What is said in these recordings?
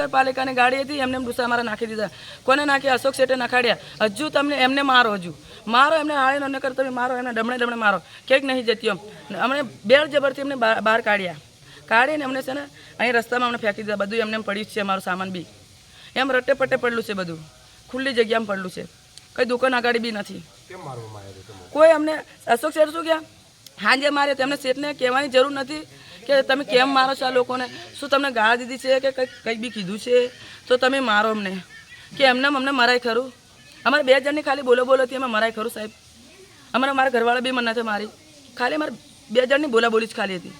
નગરપાલિકાની ગાડી હતી એમને ડૂસા મારા નાખી દીધા. કોને નાખી અશોક શેઠે નખાડ્યા. હજુ તમને એમને મારો હજુ. મારો એમને હાળે ન કરતો તમે મારો એમને ડમણે ડમણે મારો. ક્યાંક નહીં જતી એમ. અમને બેળ જબરથી એમને બહાર કાઢ્યા. કાઢીને એમને છે ને અહીં રસ્તામાં અમને ફેંકી દીધા. બધું એમને એમ પડ્યું છે મારું સામાન બી. એમ રટ્ટે પટ્ટે પડેલું છે બધું. ખુલ્લી જગ્યામાં પડેલું છે. કઈ દુકાન આગળ બી નથી. કોઈ અમને અશોક શેઠ શું ગયા હાંજે મારે તેમને શેઠને કહેવાની જરૂર નથી. કે તમે કેમ મારો છો આ લોકોને? શું તમને ગાળ દીધી છે કે કંઈક કંઈક બી કીધું છે? તો તમે મારો અમને. કે એમને અમને મરાય ખરું? અમારે બે જણની ખાલી બોલો બોલો હતી અમે મરાય ખરું સાહેબ? અમારા મારા ઘરવાળા બી મને છે મારી. ખાલી અમારે બે જણની બોલા બોલી જ ખાલી હતી.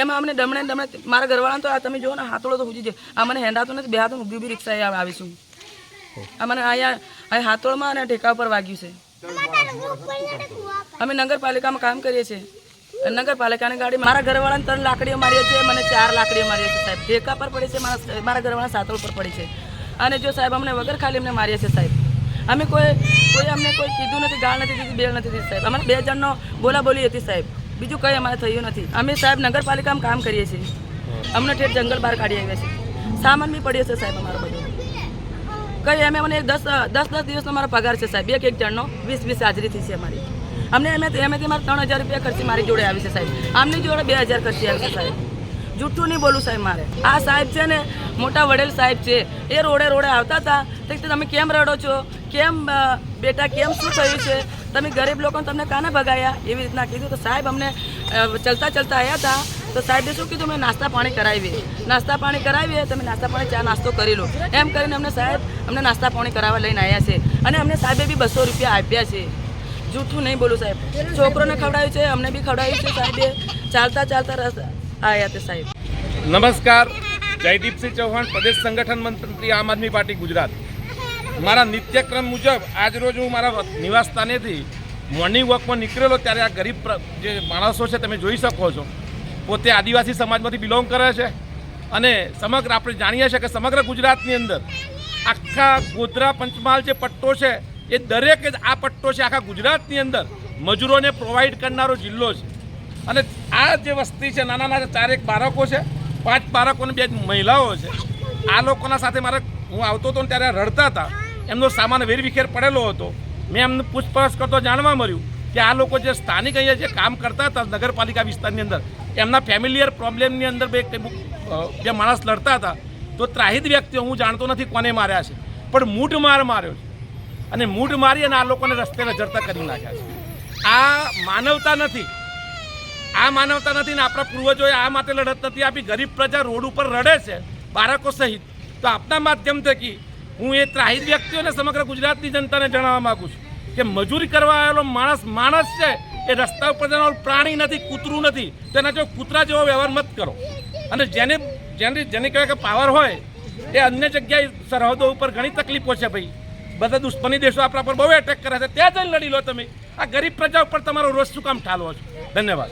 એમાં અમને ડમણે ને ડમણે મારા ઘરવાળાને તો આ તમે જુઓ ને, હાથોડો તો ઉજી છે આ મને હેંડાતું નથી, બે હાથ ઊભી ઊભી રિક્ષાએ આવીશું. આ અહીંયા અહીં હાથોળમાં અને ઠેકા ઉપર વાગ્યું છે. અમે નગરપાલિકામાં કામ કરીએ છીએ. નગરપાલિકાની ગાડી મારા ઘરવાળાને ત્રણ લાકડીઓ મારીએ છીએ, મને ચાર લાકડીઓ મારીએ છીએ સાહેબ. ઠેકા પર પડી છે, મારા મારા ઘરવાળા સાતળ પર પડી છે. અને જો સાહેબ અમને વગર ખાલી અમને મારીએ છીએ સાહેબ. અમે કોઈ કોઈ અમને કોઈ કીધું નથી, ગાળ નથી દીધી, બેલ નથી દીધી સાહેબ. અમારે બે જણનો બોલા બોલી હતી સાહેબ. બીજું કંઈ અમારે થયું નથી. અમે સાહેબ નગરપાલિકામાં કામ કરીએ છીએ. અમને ઠેઠ જંગલ બહાર કાઢી આવ્યા છે. સામાન બી પડ્યો છે સાહેબ અમારો બધો. કઈ અમે મને દસ દસ દસ દિવસનો મારો પગાર છે સાહેબ. એક એક જણનો વીસ વીસ હાજરી થઈ છે અમારી. અમને એમ એમાંથી મારે ત્રણ હજાર રૂપિયા ખર્ચી મારી જોડે આવી છે સાહેબ. આમની જોડે બે હજાર ખર્ચી આવી સાહેબ. જૂઠું નહીં બોલું સાહેબ મારે. આ સાહેબ છે ને, મોટા વડેલ સાહેબ છે. એ રોડે રોડે આવતા હતા. તમે કેમ રડો છો? કેમ બેટા, કેમ શું થયું છે? તમે ગરીબ લોકોને તમને કાને ભગાયા? એવી રીતના કીધું તો સાહેબ અમને ચલતા ચલતા આવ્યા હતા. તો સાહેબે શું કીધું? મેં નાસ્તા પાણી કરાવીએ નાસ્તા પાણી કરાવીએ તમે નાસ્તા પાણી ચા નાસ્તો કરી લો. એમ કરીને અમને સાહેબ અમને નાસ્તા પાણી કરાવવા લઈને આવ્યા છે. અને અમને સાહેબે બી બસો રૂપિયા આપ્યા છે. જૂઠું નહીં બોલું સાહેબ. છોકરોને ખવડાવ્યું છે, અમને બી ખવડાવ્યું છે, સાહેબે ચાલતા ચાલતા રસ આવ્યા તે સાહેબ. નમસ્કાર. જયદીપસિંહ ચૌહાણ, પ્રદેશ સંગઠન મંત્રી આમ આદમી પાર્ટી ગુજરાત. મારા નિત્યક્રમ મુજબ આજરોજ હું મારા નિવાસ સ્થાનેથી મોર્નિંગ વોકમાં નીકળેલો ત્યારે આ ગરીબ જે માણસો છે તમે જોઈ શકો છો. પોતે આદિવાસી સમાજમાંથી બિલોંગ કરે છે અને સમગ્ર આપણે જાણીએ છીએ કે સમગ્ર ગુજરાતની અંદર આખા ગોધરા પંચમહાલ જે પટ્ટો છે એ દરેક જ આ પટ્ટો છે આખા ગુજરાતની અંદર મજૂરોને પ્રોવાઈડ કરનારો જિલ્લો છે. અને આ જે વસ્તી છે, નાના નાના ચારેક બાળકો છે, પાંચ બાળકોને બે મહિલાઓ છે, આ લોકોના સાથે મારે હું આવતો હતો ને ત્યારે રડતા હતા. એમનો સામાન વેરવિખેર પડેલો હતો. મેં એમને પૂછપરછ કરતો જાણવા મળ્યું કે આ લોકો જે સ્થાનિક અહીંયા જે કામ કરતા હતા નગરપાલિકા વિસ્તારની અંદર, એમના ફેમિલિયર પ્રોબ્લેમની અંદર બે બે માણસ લડતા હતા. તો ત્રાહિત વ્યક્તિઓ, હું જાણતો નથી કોને માર્યા છે. પણ મૂઢ માર માર્યો છે. અને મૂઢ મારી અને આ લોકોને રસ્તે નજરતા કરી નાખ્યા છે. આ માનવતા નથી. આ માનવતા નથી ને આપણા પૂર્વજોએ આ માટે લડત નથી આપી. ગરીબ પ્રજા રોડ ઉપર રડે છે, બાળકો સહિત. તો આપના માધ્યમ થકી હું એ ત્રાહિત વ્યક્તિઓને સમગ્ર ગુજરાતની જનતાને જણાવવા માગું છું કે મજૂરી કરવા આવેલો માણસ માણસ છે, એ રસ્તા ઉપર જનાર પ્રાણી નથી, કૂતરું નથી. તેના જો કૂતરા જેવો વ્યવહાર મત કરો. અને જેને જેને જેને કહેવાય કે પાવર હોય, એ અન્ય જગ્યાએ સરહદો ઉપર ઘણી તકલીફો છે ભાઈ. બધા દુશ્મની દેશો આપણા પર બહુ એટેક કરે છે. ત્યાં જઈને લડી લો તમે. આ ગરીબ પ્રજા ઉપર તમારો રોજ શું કામ ઠાલવો છો? ધન્યવાદ.